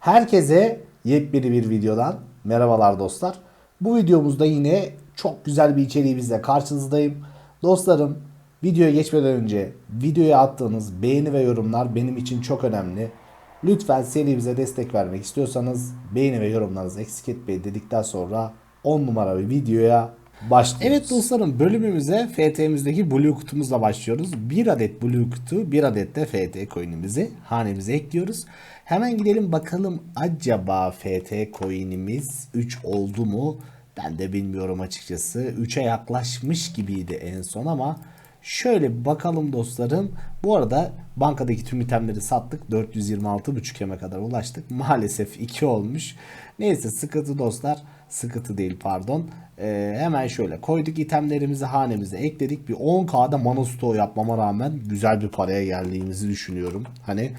Herkese yepyeni bir videodan merhabalar dostlar. Bu videomuzda yine çok güzel bir içeriğimizle karşınızdayım. Dostlarım videoya geçmeden önce videoya attığınız beğeni ve yorumlar benim için çok önemli. Lütfen serimize destek vermek istiyorsanız beğeni ve yorumlarınızı eksik etmeyin dedikten sonra 10 numara bir videoya başlıyoruz. Evet dostlarım bölümümüze FT'mizdeki Blue kutumuzla başlıyoruz. Bir adet Blue kutu, bir adet de FT coin'imizi hanemize ekliyoruz. Hemen gidelim bakalım acaba FT coin'imiz 3 oldu mu? Ben de bilmiyorum açıkçası. 3'e yaklaşmış gibiydi en son ama Şöyle bakalım dostlarım. Bu arada bankadaki tüm itemleri sattık. 426.5 yeme kadar ulaştık. Maalesef 2 olmuş. Neyse sıkıntı dostlar. Sıkıntı değil pardon. Ee, hemen şöyle koyduk itemlerimizi hanemize ekledik. Bir 10k'da mana stoğu yapmama rağmen güzel bir paraya geldiğimizi düşünüyorum. Hani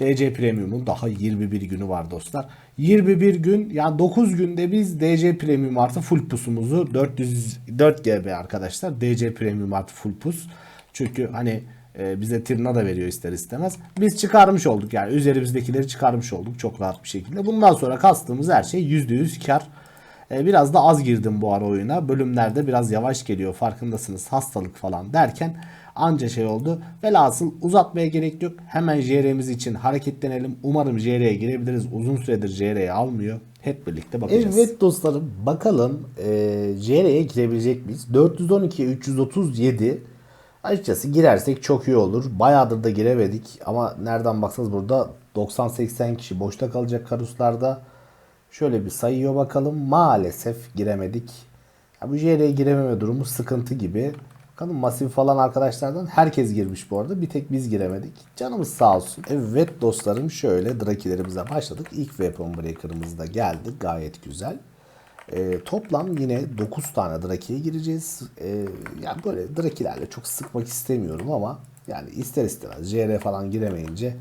DC Premium'un daha 21 günü var dostlar. 21 gün yani 9 günde biz DC Premium artı full pusumuzu 404 GB arkadaşlar. DC Premium artı full pus. Çünkü hani e, bize Tirna da veriyor ister istemez. Biz çıkarmış olduk yani üzerimizdekileri çıkarmış olduk çok rahat bir şekilde. Bundan sonra kastığımız her şey %100 kar. E, biraz da az girdim bu ara oyuna. Bölümlerde biraz yavaş geliyor farkındasınız hastalık falan derken anca şey oldu. Velhasıl uzatmaya gerek yok. Hemen JR'miz için hareketlenelim. Umarım JR'ye girebiliriz. Uzun süredir JR'ye almıyor. Hep birlikte bakacağız. Evet dostlarım bakalım e, JR'ye girebilecek miyiz? 412 337 Açıkçası girersek çok iyi olur. Bayağıdır da giremedik ama nereden baksanız burada 90-80 kişi boşta kalacak karuslarda. Şöyle bir sayıyor bakalım. Maalesef giremedik. Ya bu JR'ye girememe durumu sıkıntı gibi. Bakalım masif falan arkadaşlardan herkes girmiş bu arada. Bir tek biz giremedik. Canımız sağ olsun. Evet dostlarım şöyle drakilerimize başladık. İlk weapon breaker'ımız da geldi. Gayet güzel. Ee, toplam yine 9 tane drakiye gireceğiz. Ee, yani böyle drakilerle çok sıkmak istemiyorum ama yani ister istemez JR falan giremeyince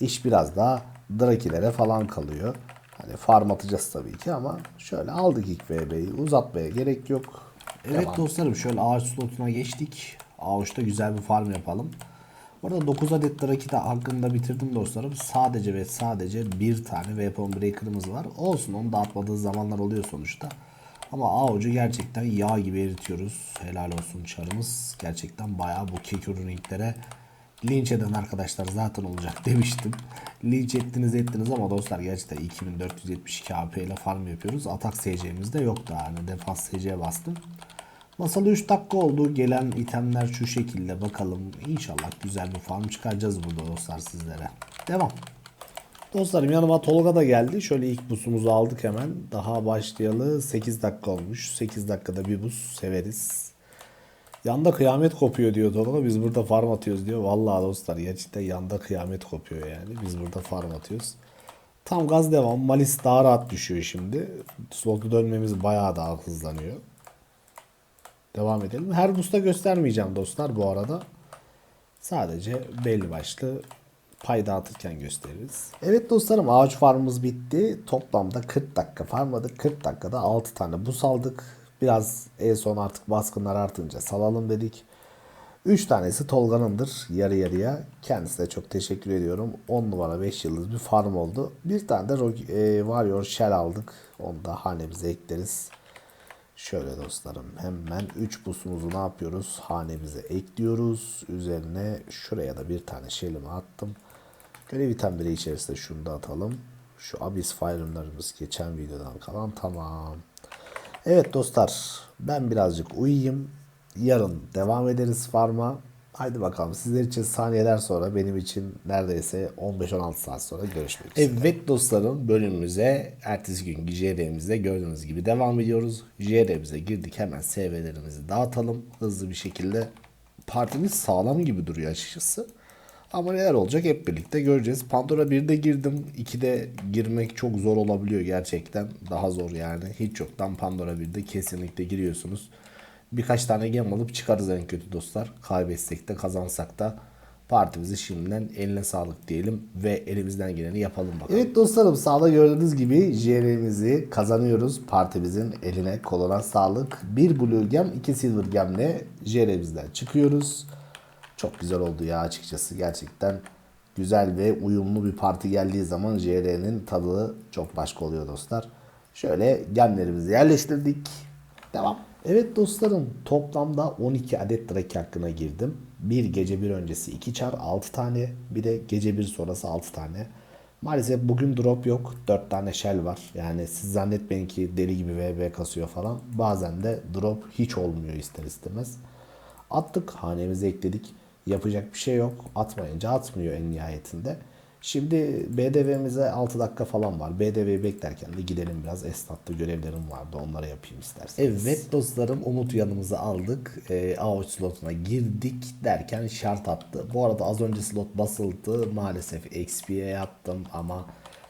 iş biraz daha drakilere falan kalıyor. Hani farm atacağız tabii ki ama şöyle aldık ilk VB'yi uzatmaya gerek yok. Evet Devam. dostlarım şöyle ağaç slotuna geçtik. Ağaçta güzel bir farm yapalım. Burada 9 adet Draki de hakkında bitirdim dostlarım. Sadece ve sadece bir tane Weapon Breaker'ımız var. Olsun onu da atmadığı zamanlar oluyor sonuçta. Ama Aocu gerçekten yağ gibi eritiyoruz. Helal olsun çarımız. Gerçekten bayağı bu kekürü ringlere linç eden arkadaşlar zaten olacak demiştim. Linç ettiniz ettiniz ama dostlar gerçekten 2472 AP ile farm yapıyoruz. Atak SC'miz de yok daha. Hani defans SC bastım. Masalı 3 dakika oldu. Gelen itemler şu şekilde bakalım. İnşallah güzel bir farm çıkaracağız burada dostlar sizlere. Devam. Dostlarım yanıma Tolga da geldi. Şöyle ilk busumuzu aldık hemen. Daha başlayalı 8 dakika olmuş. 8 dakikada bir bus severiz. Yanda kıyamet kopuyor diyor Tolga. Biz burada farm atıyoruz diyor. Vallahi dostlar gerçekten yanda kıyamet kopuyor yani. Biz burada farm atıyoruz. Tam gaz devam. Malis daha rahat düşüyor şimdi. Slot'u dönmemiz bayağı daha hızlanıyor. Devam edelim. Her busta göstermeyeceğim dostlar bu arada. Sadece belli başlı pay dağıtırken gösteririz. Evet dostlarım ağaç farmımız bitti. Toplamda 40 dakika farmladık. 40 dakikada 6 tane bus aldık. Biraz en son artık baskınlar artınca salalım dedik. 3 tanesi Tolga'nındır yarı yarıya. Kendisine çok teşekkür ediyorum. 10 numara 5 yıldız bir farm oldu. Bir tane de Rock- e, Warrior Shell aldık. Onu da hanemize ekleriz. Şöyle dostlarım hemen 3 busumuzu ne yapıyoruz? Hanemize ekliyoruz. Üzerine şuraya da bir tane şelimi attım. Görev itemleri içerisinde şunu da atalım. Şu Abyss Fire'larımız geçen videodan kalan tamam. Evet dostlar ben birazcık uyuyayım. Yarın devam ederiz farma. Haydi bakalım sizler için saniyeler sonra benim için neredeyse 15-16 saat sonra görüşmek üzere. Evet dostlarım bölümümüze ertesi gün JR'mizde gördüğünüz gibi devam ediyoruz. JR'mize girdik hemen SV'lerimizi dağıtalım hızlı bir şekilde. Partimiz sağlam gibi duruyor açıkçası. Ama neler olacak hep birlikte göreceğiz. Pandora 1'de girdim. 2'de girmek çok zor olabiliyor gerçekten. Daha zor yani. Hiç yoktan Pandora 1'de kesinlikle giriyorsunuz. Birkaç tane gem alıp çıkarız en kötü dostlar. Kaybetsek de kazansak da partimizi şimdiden eline sağlık diyelim ve elimizden geleni yapalım bakalım. Evet dostlarım sağda gördüğünüz gibi JR'mizi kazanıyoruz. Partimizin eline koluna sağlık. Bir blue gem, iki silver gemle JR'mizden çıkıyoruz. Çok güzel oldu ya açıkçası gerçekten güzel ve uyumlu bir parti geldiği zaman JR'nin tadı çok başka oluyor dostlar. Şöyle gemlerimizi yerleştirdik. Devam. Evet dostlarım toplamda 12 adet drake hakkına girdim. Bir gece bir öncesi 2 çar 6 tane bir de gece bir sonrası 6 tane. Maalesef bugün drop yok. 4 tane shell var. Yani siz zannetmeyin ki deli gibi VB kasıyor falan. Bazen de drop hiç olmuyor ister istemez. Attık hanemize ekledik. Yapacak bir şey yok. Atmayınca atmıyor en nihayetinde. Şimdi BDV'mize 6 dakika falan var. BDV'yi beklerken de gidelim biraz. Esnafta görevlerim vardı. Onları yapayım isterseniz. Evet dostlarım Umut yanımıza aldık. E, A3 slotuna girdik derken şart attı. Bu arada az önce slot basıldı. Maalesef XP'ye yattım ama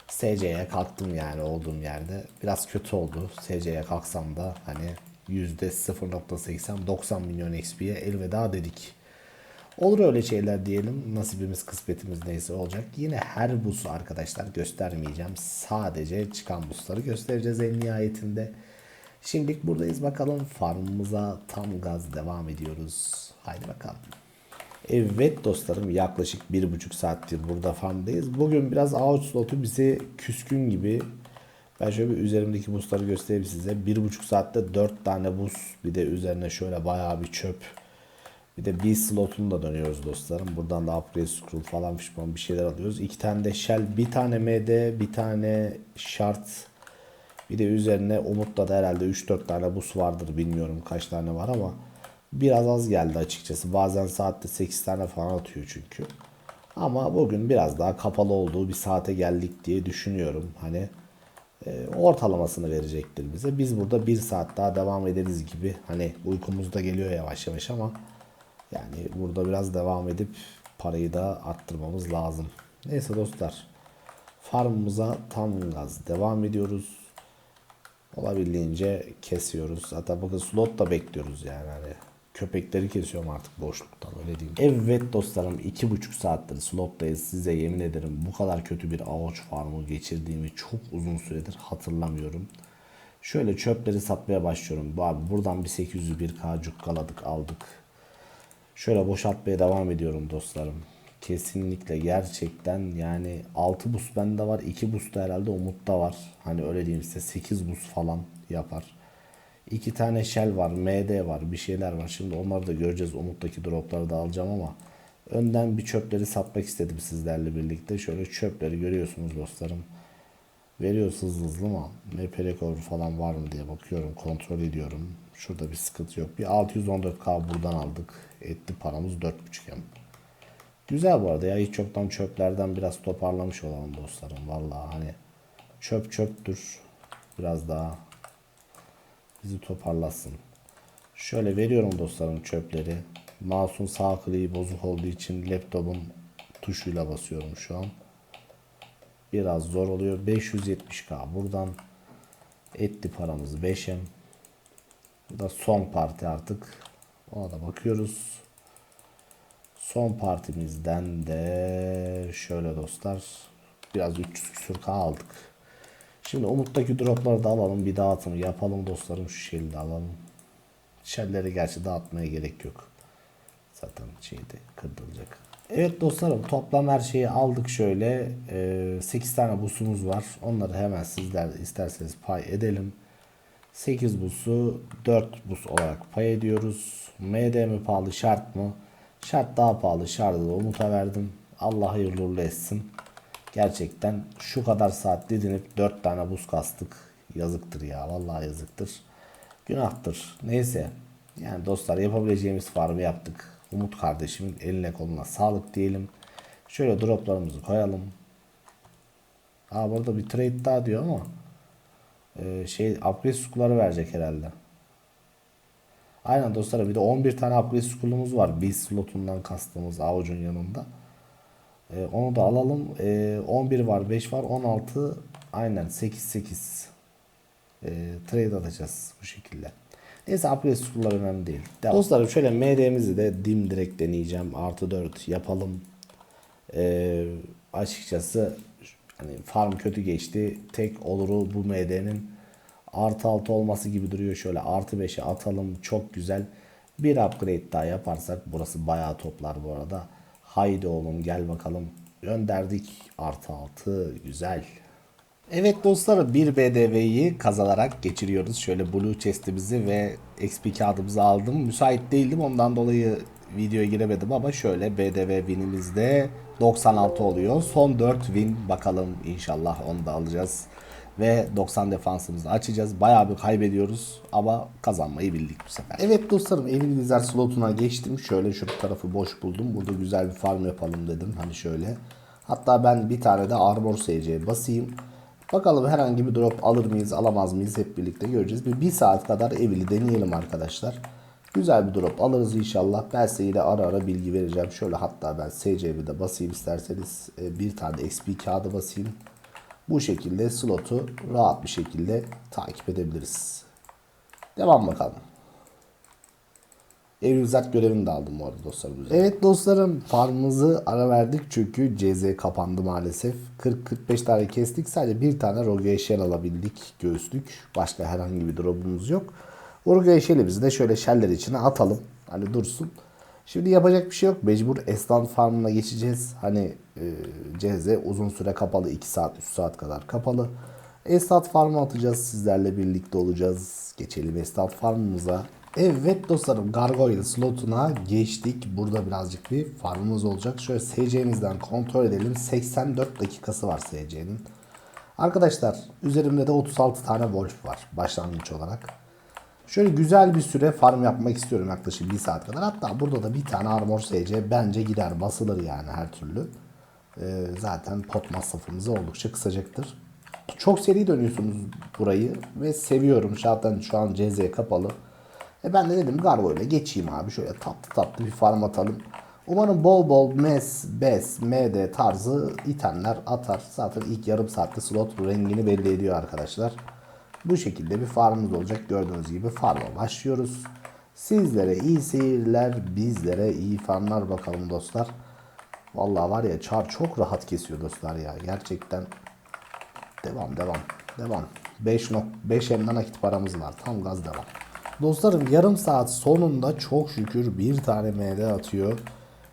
SC'ye kalktım yani olduğum yerde. Biraz kötü oldu. SC'ye kalksam da hani %0.80 90 milyon XP'ye elveda dedik. Olur öyle şeyler diyelim. Nasibimiz kısmetimiz neyse olacak. Yine her busu arkadaşlar göstermeyeceğim. Sadece çıkan busları göstereceğiz en nihayetinde. Şimdilik buradayız bakalım. Farmımıza tam gaz devam ediyoruz. Haydi bakalım. Evet dostlarım yaklaşık bir buçuk saattir burada farmdayız. Bugün biraz out slotu bize küskün gibi. Ben şöyle bir üzerimdeki busları göstereyim size. Bir buçuk saatte dört tane bus bir de üzerine şöyle bayağı bir çöp. Bir de B slotunu da dönüyoruz dostlarım. Buradan da upgrade scroll falan fişman bir şeyler alıyoruz. İki tane de shell, bir tane MD, bir tane shard. Bir de üzerine Umut'ta da herhalde 3-4 tane bus vardır bilmiyorum kaç tane var ama biraz az geldi açıkçası. Bazen saatte 8 tane falan atıyor çünkü. Ama bugün biraz daha kapalı olduğu bir saate geldik diye düşünüyorum. Hani e, ortalamasını verecektir bize. Biz burada bir saat daha devam ederiz gibi. Hani uykumuz da geliyor yavaş yavaş ama yani burada biraz devam edip parayı da arttırmamız lazım. Neyse dostlar. Farmımıza tam gaz devam ediyoruz. Olabildiğince kesiyoruz. Zaten bakın slot da bekliyoruz yani. Hani köpekleri kesiyorum artık boşluktan öyle diyeyim. Evet dostlarım iki buçuk saattir slottayız. Size yemin ederim bu kadar kötü bir avuç farmı geçirdiğimi çok uzun süredir hatırlamıyorum. Şöyle çöpleri satmaya başlıyorum. Bu abi buradan bir 801k cukkaladık aldık. Şöyle boşaltmaya devam ediyorum dostlarım. Kesinlikle gerçekten yani 6 bus bende var. 2 bus da herhalde Umut'ta var. Hani öyle diyeyim size 8 bus falan yapar. 2 tane shell var. MD var. Bir şeyler var. Şimdi onları da göreceğiz. Umut'taki dropları da alacağım ama önden bir çöpleri satmak istedim sizlerle birlikte. Şöyle çöpleri görüyorsunuz dostlarım. Veriyoruz hızlı hızlı ama MP rekoru falan var mı diye bakıyorum. Kontrol ediyorum. Şurada bir sıkıntı yok. Bir 614k buradan aldık. Etti paramız 4.5 m. Güzel bu arada ya. Hiç çoktan çöplerden biraz toparlamış olalım dostlarım. Vallahi hani çöp çöptür. Biraz daha bizi toparlasın. Şöyle veriyorum dostlarım çöpleri. Mouse'un sağ kliği bozuk olduğu için laptopun tuşuyla basıyorum şu an. Biraz zor oluyor. 570k buradan etti paramız 5M. Bu da son parti artık. Ona da bakıyoruz. Son partimizden de şöyle dostlar biraz 300 küsur K aldık. Şimdi Umut'taki dropları da alalım. Bir dağıtım yapalım dostlarım. Şu şekilde alalım. Shell'leri gerçi dağıtmaya gerek yok. Zaten şeyde kırdılacak. Evet dostlarım toplam her şeyi aldık şöyle. Ee, 8 tane busumuz var. Onları hemen sizler isterseniz pay edelim. 8 busu 4 bus olarak pay ediyoruz. MD mi pahalı şart mı? Şart daha pahalı şartı da Umut'a verdim. Allah hayırlı uğurlu etsin. Gerçekten şu kadar saat didinip 4 tane buz kastık. Yazıktır ya vallahi yazıktır. Günahtır. Neyse. Yani dostlar yapabileceğimiz farmı yaptık. Umut kardeşimin eline koluna sağlık diyelim. Şöyle droplarımızı koyalım. Aa burada bir trade daha diyor ama e, şey upgrade school'ları verecek herhalde. Aynen dostlar bir de 11 tane upgrade school'umuz var. Bir slotundan kastığımız avucun yanında. E, onu da alalım. E, 11 var 5 var 16 aynen 8 8 e, trade atacağız bu şekilde. Neyse upgrade school'lar önemli değil. Devam. Dostlarım şöyle MD'mizi de dim direkt deneyeceğim. Artı 4 yapalım. E, açıkçası hani farm kötü geçti. Tek oluru bu MD'nin artı 6 olması gibi duruyor. Şöyle artı 5'e atalım. Çok güzel. Bir upgrade daha yaparsak burası bayağı toplar bu arada. Haydi oğlum gel bakalım. Gönderdik. Artı 6. Güzel. Evet dostlarım bir BDV'yi kazanarak geçiriyoruz. Şöyle Blue Chest'imizi ve XP kağıdımızı aldım. Müsait değildim ondan dolayı videoya giremedim ama şöyle BDV winimizde 96 oluyor. Son 4 win bakalım inşallah onu da alacağız. Ve 90 defansımızı açacağız. Bayağı bir kaybediyoruz ama kazanmayı bildik bu sefer. Evet dostlarım Evilizler slotuna geçtim. Şöyle şu tarafı boş buldum. Burada güzel bir farm yapalım dedim. Hani şöyle. Hatta ben bir tane de Armor SC basayım. Bakalım herhangi bir drop alır mıyız alamaz mıyız hep birlikte göreceğiz. Bir, bir saat kadar Evil'i deneyelim arkadaşlar. Güzel bir drop alırız inşallah. Ben size yine ara ara bilgi vereceğim. Şöyle hatta ben SC'yi de basayım isterseniz. e, Bir tane XP kağıdı basayım. Bu şekilde slotu rahat bir şekilde takip edebiliriz. Devam bakalım. Evrizat görevini de aldım bu arada dostlarım. Evet dostlarım farmımızı ara verdik çünkü CZ kapandı maalesef. 40-45 tane kestik sadece bir tane Rogue Shell alabildik göğüslük. Başka herhangi bir drop'umuz yok. Rogue Shell'imizi de şöyle shell'ler içine atalım. Hani dursun. Şimdi yapacak bir şey yok. Mecbur Eslan Farm'ına geçeceğiz. Hani e, CZ uzun süre kapalı. 2 saat 3 saat kadar kapalı. Estat Farm'a atacağız. Sizlerle birlikte olacağız. Geçelim Estat Farm'ımıza. Evet dostlarım Gargoyle slotuna geçtik. Burada birazcık bir farmımız olacak. Şöyle SC'mizden kontrol edelim. 84 dakikası var SC'nin. Arkadaşlar üzerimde de 36 tane Wolf var başlangıç olarak. Şöyle güzel bir süre farm yapmak istiyorum yaklaşık 1 saat kadar. Hatta burada da bir tane Armor SC bence gider basılır yani her türlü. Ee, zaten pot masrafımızı oldukça kısacaktır. Çok seri dönüyorsunuz burayı ve seviyorum. Zaten şu an CZ kapalı. E ben de dedim Gargo ile geçeyim abi. Şöyle tatlı tatlı bir farm atalım. Umarım bol bol mes, bes, md tarzı itemler atar. Zaten ilk yarım saatte slot rengini belli ediyor arkadaşlar. Bu şekilde bir farmımız olacak. Gördüğünüz gibi farma başlıyoruz. Sizlere iyi seyirler, bizlere iyi farmlar bakalım dostlar. Vallahi var ya çar çok rahat kesiyor dostlar ya. Gerçekten devam devam devam. 5 nok 5 emden nakit paramız var. Tam gaz devam. Dostlarım yarım saat sonunda çok şükür bir tane MD atıyor.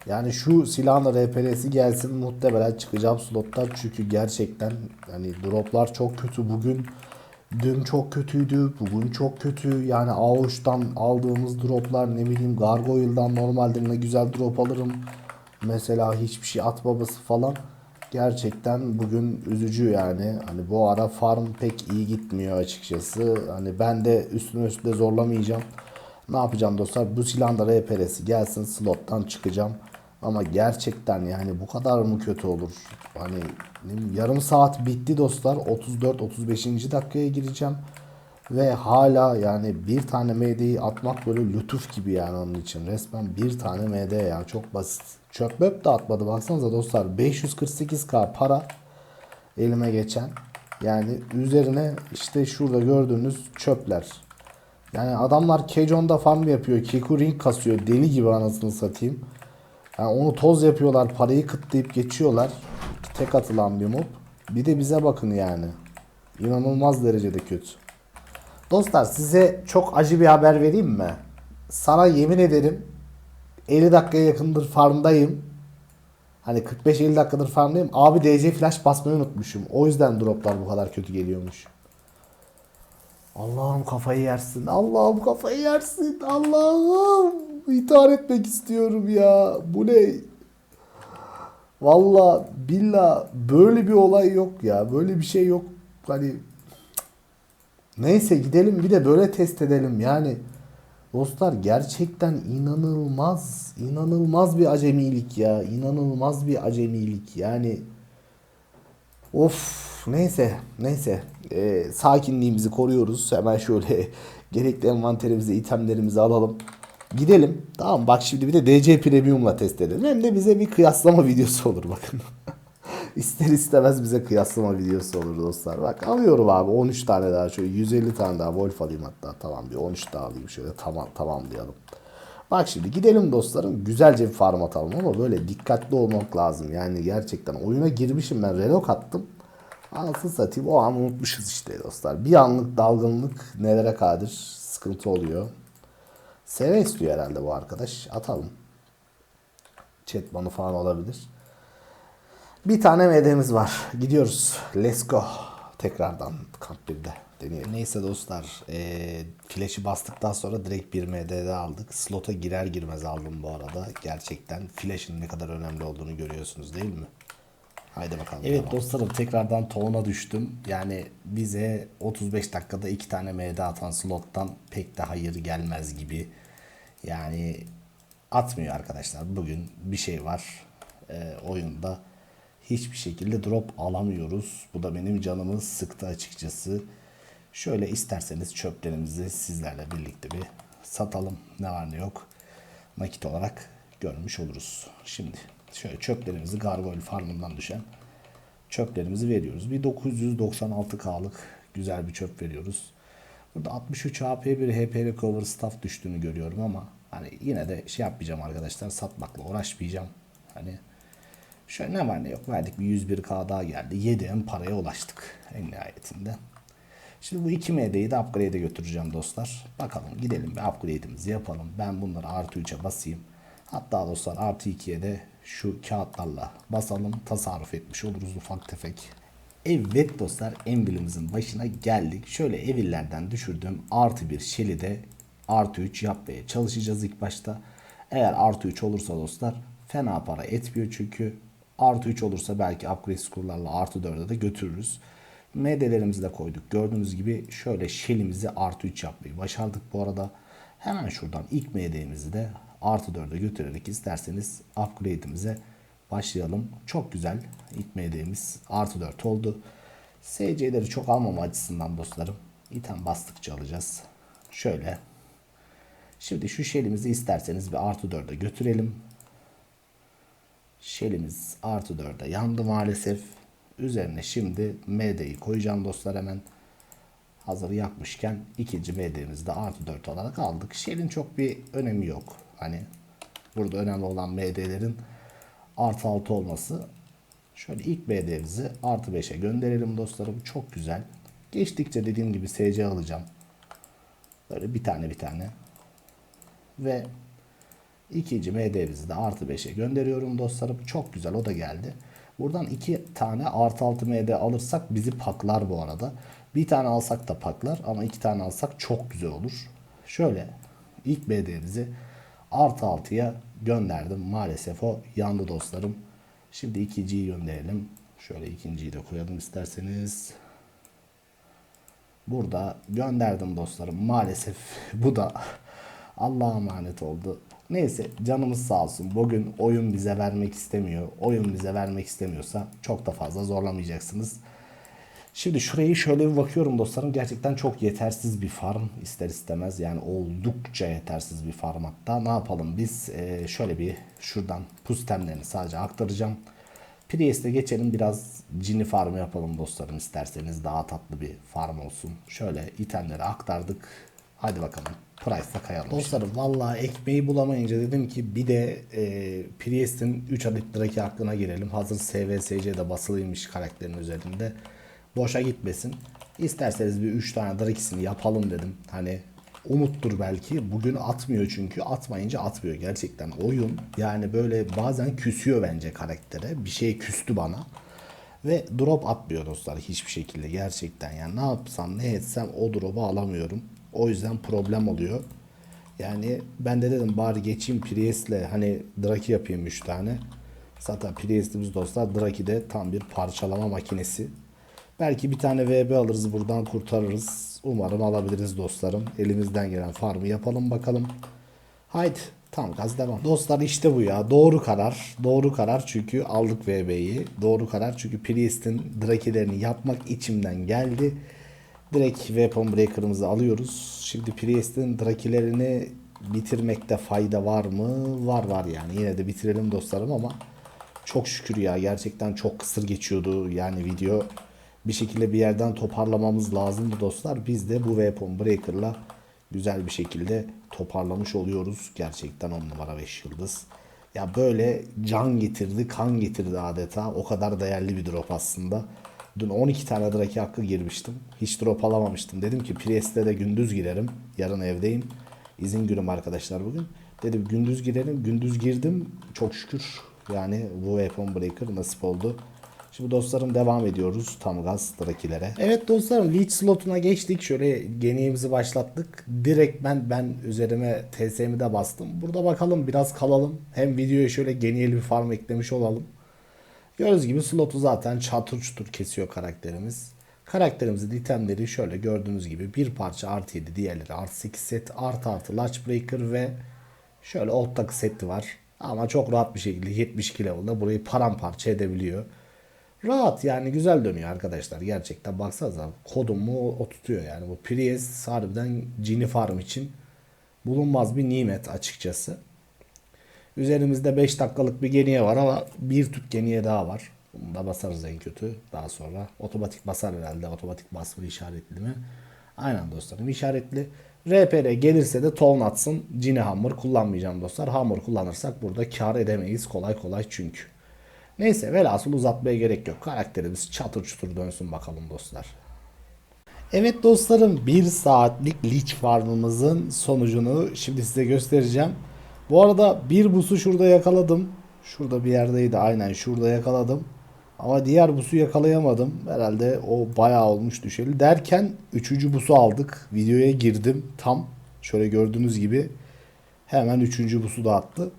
Yani şu silahın RPR'si gelsin muhtemelen çıkacağım slottan çünkü gerçekten hani droplar çok kötü bugün. Dün çok kötüydü, bugün çok kötü. Yani Ağuş'tan aldığımız droplar ne bileyim Gargoyle'dan normalde ne güzel drop alırım. Mesela hiçbir şey atmaması falan. Gerçekten bugün üzücü yani. Hani bu ara farm pek iyi gitmiyor açıkçası. Hani ben de üstüne üstüne zorlamayacağım. Ne yapacağım dostlar? Bu silahın da RPR'si gelsin slottan çıkacağım. Ama gerçekten yani bu kadar mı kötü olur? Hani yarım saat bitti dostlar. 34-35. dakikaya gireceğim. Ve hala yani bir tane MD'yi atmak böyle lütuf gibi yani onun için. Resmen bir tane MD ya çok basit. Çöp de atmadı baksanıza dostlar. 548k para elime geçen. Yani üzerine işte şurada gördüğünüz çöpler. Yani adamlar Kejon'da farm yapıyor. Kiku ring kasıyor. Deli gibi anasını satayım. Yani onu toz yapıyorlar. Parayı kıtlayıp geçiyorlar. Tek atılan bir mob. Bir de bize bakın yani. İnanılmaz derecede kötü. Dostlar size çok acı bir haber vereyim mi? Sana yemin ederim 50 dakikaya yakındır farmdayım. Hani 45-50 dakikadır farmdayım. Abi DC flash basmayı unutmuşum. O yüzden droplar bu kadar kötü geliyormuş. Allah'ım kafayı yersin. Allah'ım kafayı yersin. Allah'ım. İntihar etmek istiyorum ya. Bu ne? Valla billa böyle bir olay yok ya. Böyle bir şey yok. Hani Neyse gidelim bir de böyle test edelim. Yani dostlar gerçekten inanılmaz, inanılmaz bir acemilik ya. İnanılmaz bir acemilik. Yani of neyse neyse Ee, sakinliğimizi koruyoruz. Hemen şöyle gerekli envanterimize itemlerimizi alalım. Gidelim. Tamam bak şimdi bir de DC Premium'la test edelim. Hem de bize bir kıyaslama videosu olur bakın. İster istemez bize kıyaslama videosu olur dostlar. Bak alıyorum abi 13 tane daha şöyle 150 tane daha Wolf alayım hatta tamam bir 13 daha alayım şöyle tamam tamamlayalım. Bak şimdi gidelim dostlarım güzelce bir farm atalım ama böyle dikkatli olmak lazım. Yani gerçekten oyuna girmişim ben relok attım. Anasını satayım o an unutmuşuz işte dostlar. Bir anlık dalgınlık nelere kadir sıkıntı oluyor. Seve istiyor herhalde bu arkadaş. Atalım. Chat banı falan olabilir. Bir tane MD'miz var. Gidiyoruz. Let's go. Tekrardan kamp 1'de deneyelim. Neyse dostlar. E, flash'i bastıktan sonra direkt bir MD'de aldık. Slota girer girmez aldım bu arada. Gerçekten flash'in ne kadar önemli olduğunu görüyorsunuz değil mi? Haydi bakalım. Evet dostlarım tekrardan toğuna düştüm. Yani bize 35 dakikada iki tane MD atan slottan pek de hayır gelmez gibi. Yani atmıyor arkadaşlar. Bugün bir şey var e, oyunda. Hiçbir şekilde drop alamıyoruz. Bu da benim canımı sıktı açıkçası. Şöyle isterseniz çöplerimizi sizlerle birlikte bir satalım. Ne var ne yok. Nakit olarak görmüş oluruz. Şimdi şöyle çöplerimizi Gargoyle Farm'ından düşen çöplerimizi veriyoruz. Bir 996K'lık güzel bir çöp veriyoruz. Burada 63 HP bir HP Recover Staff düştüğünü görüyorum ama hani yine de şey yapmayacağım arkadaşlar satmakla uğraşmayacağım. Hani şöyle ne var ne yok verdik bir 101K daha geldi. 7M paraya ulaştık en nihayetinde. Şimdi bu 2 MD'yi de upgrade'e götüreceğim dostlar. Bakalım gidelim bir upgrade'imizi yapalım. Ben bunları artı 3'e basayım. Hatta dostlar artı 2'ye de şu kağıtlarla basalım. Tasarruf etmiş oluruz ufak tefek. Evet dostlar Emblem'imizin başına geldik. Şöyle evillerden düşürdüğüm artı bir şeli de artı 3 yapmaya çalışacağız ilk başta. Eğer artı 3 olursa dostlar fena para etmiyor çünkü. Artı 3 olursa belki upgrade skorlarla artı 4'e de götürürüz. MD'lerimizi de koyduk. Gördüğünüz gibi şöyle shell'imizi artı 3 yapmayı başardık bu arada. Hemen şuradan ilk MD'mizi de artı 4'e götürerek isterseniz upgrade'imize başlayalım. Çok güzel. İlk MD'miz artı 4 oldu. SC'leri çok almama açısından dostlarım. item bastıkça alacağız. Şöyle. Şimdi şu shell'imizi isterseniz bir artı 4'e götürelim. Shell'imiz artı 4'e yandı maalesef. Üzerine şimdi MD'yi koyacağım dostlar hemen. Hazır yakmışken ikinci MD'mizi de artı 4 olarak aldık. Shell'in çok bir önemi yok. Hani burada önemli olan MD'lerin artı 6 olması. Şöyle ilk MD'mizi artı 5'e gönderelim dostlarım. Çok güzel. Geçtikçe dediğim gibi SC alacağım. Böyle bir tane bir tane. Ve ikinci MD'mizi de artı 5'e gönderiyorum dostlarım. Çok güzel o da geldi. Buradan iki tane artı 6 MD alırsak bizi paklar bu arada. Bir tane alsak da paklar ama iki tane alsak çok güzel olur. Şöyle ilk MD'mizi artı 6'ya gönderdim. Maalesef o yandı dostlarım. Şimdi ikinciyi gönderelim. Şöyle ikinciyi de koyalım isterseniz. Burada gönderdim dostlarım. Maalesef bu da Allah'a emanet oldu. Neyse canımız sağ olsun. Bugün oyun bize vermek istemiyor. Oyun bize vermek istemiyorsa çok da fazla zorlamayacaksınız. Şimdi şurayı şöyle bir bakıyorum dostlarım. Gerçekten çok yetersiz bir farm ister istemez. Yani oldukça yetersiz bir farm hatta. Ne yapalım biz? Ee, şöyle bir şuradan pustemlerini sadece aktaracağım. Priest'e geçelim biraz cini farmı yapalım dostlarım isterseniz daha tatlı bir farm olsun. Şöyle itemleri aktardık. Hadi bakalım Price'da kayalım. Dostlarım vallahi ekmeği bulamayınca dedim ki bir de e, Priest'in 3 adet Draki aklına girelim. Hazır SVSC'de basılıymış karakterin üzerinde. Boşa gitmesin. İsterseniz bir 3 tane Draki'sini yapalım dedim. Hani umuttur belki. Bugün atmıyor çünkü. Atmayınca atmıyor gerçekten. Oyun yani böyle bazen küsüyor bence karaktere. Bir şey küstü bana. Ve drop atmıyor dostlar hiçbir şekilde gerçekten. Yani ne yapsam ne etsem o drop'u alamıyorum. O yüzden problem oluyor. Yani ben de dedim bari geçeyim Priest'le hani Draki yapayım 3 tane. Zaten Priest'imiz dostlar Draki de tam bir parçalama makinesi. Belki bir tane VB alırız buradan kurtarırız. Umarım alabiliriz dostlarım. Elimizden gelen farmı yapalım bakalım. Haydi tam gaz devam. Dostlar işte bu ya. Doğru karar. Doğru karar çünkü aldık VB'yi. Doğru karar çünkü Priest'in Draki'lerini yapmak içimden geldi. Direkt Weapon Breaker'ımızı alıyoruz. Şimdi Priest'in Draki'lerini bitirmekte fayda var mı? Var var yani. Yine de bitirelim dostlarım ama çok şükür ya gerçekten çok kısır geçiyordu yani video. Bir şekilde bir yerden toparlamamız lazımdı dostlar. Biz de bu Weapon Breaker'la güzel bir şekilde toparlamış oluyoruz. Gerçekten 10 numara 5 yıldız. Ya böyle can getirdi, kan getirdi adeta. O kadar değerli bir drop aslında. Dün 12 tane Draki hakkı girmiştim. Hiç drop alamamıştım. Dedim ki Priest'e de gündüz girerim. Yarın evdeyim. İzin günüm arkadaşlar bugün. Dedim gündüz girelim. Gündüz girdim. Çok şükür. Yani bu Weapon Breaker nasip oldu. Şimdi dostlarım devam ediyoruz tam gaz Drakilere. Evet dostlarım Leech slotuna geçtik. Şöyle geniğimizi başlattık. Direkt ben ben üzerime TSM'i de bastım. Burada bakalım biraz kalalım. Hem videoya şöyle geniyeli bir farm eklemiş olalım. Gördüğünüz gibi slotu zaten çatır çutur kesiyor karakterimiz. Karakterimizin itemleri şöyle gördüğünüz gibi bir parça artı 7 diğerleri artı 8 set artı artı Latch Breaker ve şöyle old takı seti var. Ama çok rahat bir şekilde 72 level'da burayı paramparça edebiliyor. Rahat yani güzel dönüyor arkadaşlar. Gerçekten baksanıza kodumu o tutuyor yani. Bu Prius harbiden Cini Farm için bulunmaz bir nimet açıkçası. Üzerimizde 5 dakikalık bir geniye var ama bir tüp geniye daha var. Bunu da basarız en kötü. Daha sonra otomatik basar herhalde. Otomatik basma işaretli mi? Aynen dostlarım işaretli. RPR gelirse de ton atsın. Cine Hammer kullanmayacağım dostlar. Hammer kullanırsak burada kar edemeyiz kolay kolay çünkü. Neyse velhasıl uzatmaya gerek yok. Karakterimiz çatır çutur dönsün bakalım dostlar. Evet dostlarım bir saatlik Lich farmımızın sonucunu şimdi size göstereceğim. Bu arada bir busu şurada yakaladım. Şurada bir yerdeydi aynen şurada yakaladım. Ama diğer busu yakalayamadım. Herhalde o bayağı olmuş düşeli. Derken üçüncü busu aldık. Videoya girdim tam. Şöyle gördüğünüz gibi hemen üçüncü busu da attı.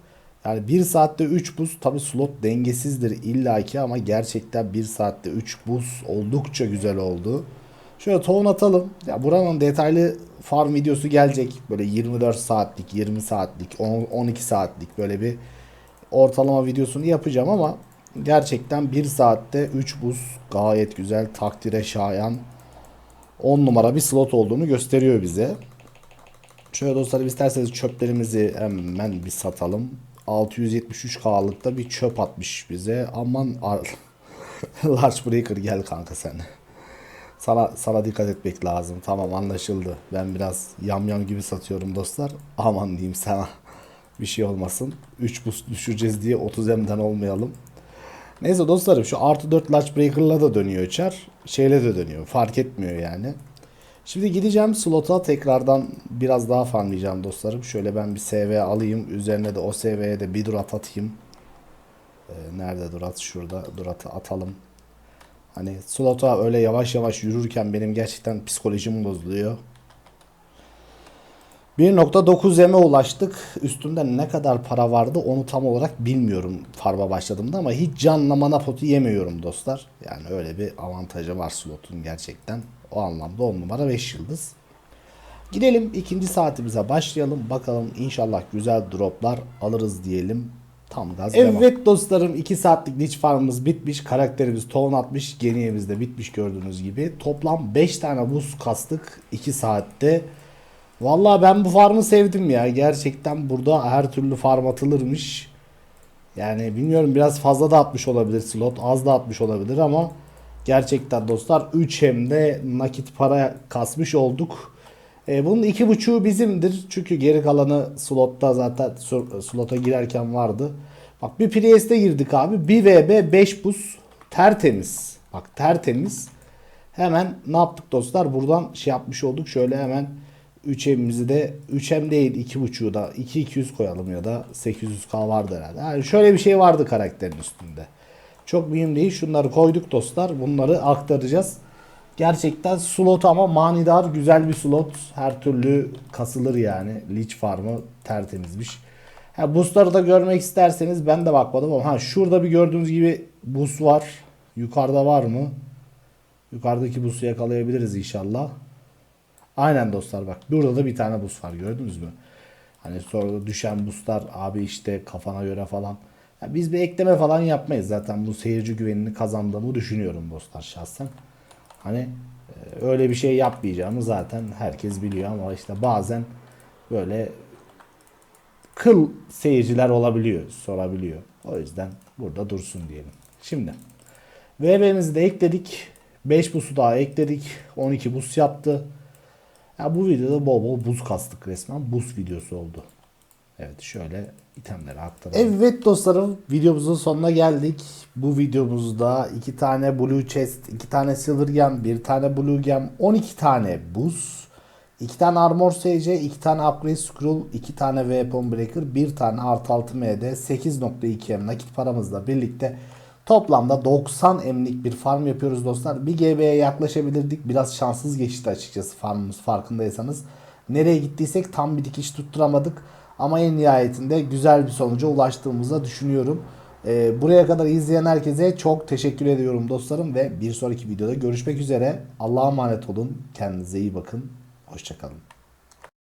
Yani 1 saatte 3 buz tabi slot dengesizdir illaki ama gerçekten 1 saatte 3 buz oldukça güzel oldu. Şöyle tohum atalım. Ya buranın detaylı farm videosu gelecek. Böyle 24 saatlik, 20 saatlik, 10, 12 saatlik böyle bir ortalama videosunu yapacağım ama gerçekten 1 saatte 3 buz gayet güzel takdire şayan 10 numara bir slot olduğunu gösteriyor bize. Şöyle dostlarım isterseniz çöplerimizi hemen bir satalım. 673K'lıkta bir çöp atmış bize. Aman Large Breaker gel kanka sen. Sana, sana dikkat etmek lazım. Tamam anlaşıldı. Ben biraz yamyam gibi satıyorum dostlar. Aman diyeyim sana. Bir şey olmasın. 3 boost düşüreceğiz diye 30 M'den olmayalım. Neyse dostlarım şu artı 4 Large Breaker'la da dönüyor çar. Şeyle de dönüyor. Fark etmiyor yani. Şimdi gideceğim slota tekrardan biraz daha farmlayacağım dostlarım. Şöyle ben bir SV alayım. Üzerine de o SV'ye de bir durat atayım. Ee, nerede durat? Şurada duratı atalım. Hani slota öyle yavaş yavaş yürürken benim gerçekten psikolojim bozuluyor. 1.9M'e ulaştık. Üstünde ne kadar para vardı onu tam olarak bilmiyorum farba başladığımda ama hiç canla mana potu yemiyorum dostlar. Yani öyle bir avantajı var slotun gerçekten. O anlamda 10 numara 5 yıldız. Gidelim ikinci saatimize başlayalım. Bakalım inşallah güzel droplar alırız diyelim. Tam gaz Evet dostlarım 2 saatlik Lich Farm'ımız bitmiş. Karakterimiz tohum atmış. Geniyemiz de bitmiş gördüğünüz gibi. Toplam 5 tane buz kastık 2 saatte. Vallahi ben bu farmı sevdim ya. Gerçekten burada her türlü farm atılırmış. Yani bilmiyorum biraz fazla da atmış olabilir slot. Az da atmış olabilir ama gerçekten dostlar 3 hem de nakit para kasmış olduk. E, bunun iki buçuğu bizimdir. Çünkü geri kalanı slotta zaten slota girerken vardı. Bak bir Priest'e girdik abi. 1 VB 5 buz tertemiz. Bak tertemiz. Hemen ne yaptık dostlar? Buradan şey yapmış olduk. Şöyle hemen 3M'imizi de 3M değil 2.5'u da 2200 koyalım ya da 800K vardı herhalde. Yani şöyle bir şey vardı karakterin üstünde. Çok mühim değil. Şunları koyduk dostlar. Bunları aktaracağız. Gerçekten slot ama manidar güzel bir slot. Her türlü kasılır yani. Leech farmı tertemizmiş. Ha, boostları da görmek isterseniz ben de bakmadım ama ha, şurada bir gördüğünüz gibi boost var. Yukarıda var mı? Yukarıdaki boost'u yakalayabiliriz inşallah. Aynen dostlar bak. Burada da bir tane boost var gördünüz mü? Hani sonra düşen boostlar abi işte kafana göre falan. Ya biz bir ekleme falan yapmayız zaten bu seyirci güvenini kazandığımı düşünüyorum dostlar şahsen. Hani e, öyle bir şey yapmayacağımı zaten herkes biliyor ama işte bazen böyle kıl seyirciler olabiliyor, sorabiliyor. O yüzden burada dursun diyelim. Şimdi VB'mizi de ekledik. 5 busu daha ekledik. 12 bus yaptı. Ya bu videoda bol bol buz kastık resmen. Buz videosu oldu. Evet şöyle itemleri aktaralım. Evet dostlarım videomuzun sonuna geldik. Bu videomuzda iki tane blue chest, iki tane silver gem, bir tane blue gem, 12 tane buz, iki tane armor SC, iki tane upgrade scroll, iki tane weapon breaker, bir tane artı 6 MD, 8.2 M nakit paramızla birlikte Toplamda 90 emlik bir farm yapıyoruz dostlar. Bir GB'ye yaklaşabilirdik. Biraz şanssız geçti açıkçası farmımız farkındaysanız. Nereye gittiysek tam bir dikiş tutturamadık. Ama en nihayetinde güzel bir sonuca ulaştığımızı düşünüyorum. Ee, buraya kadar izleyen herkese çok teşekkür ediyorum dostlarım. Ve bir sonraki videoda görüşmek üzere. Allah'a emanet olun. Kendinize iyi bakın. Hoşçakalın.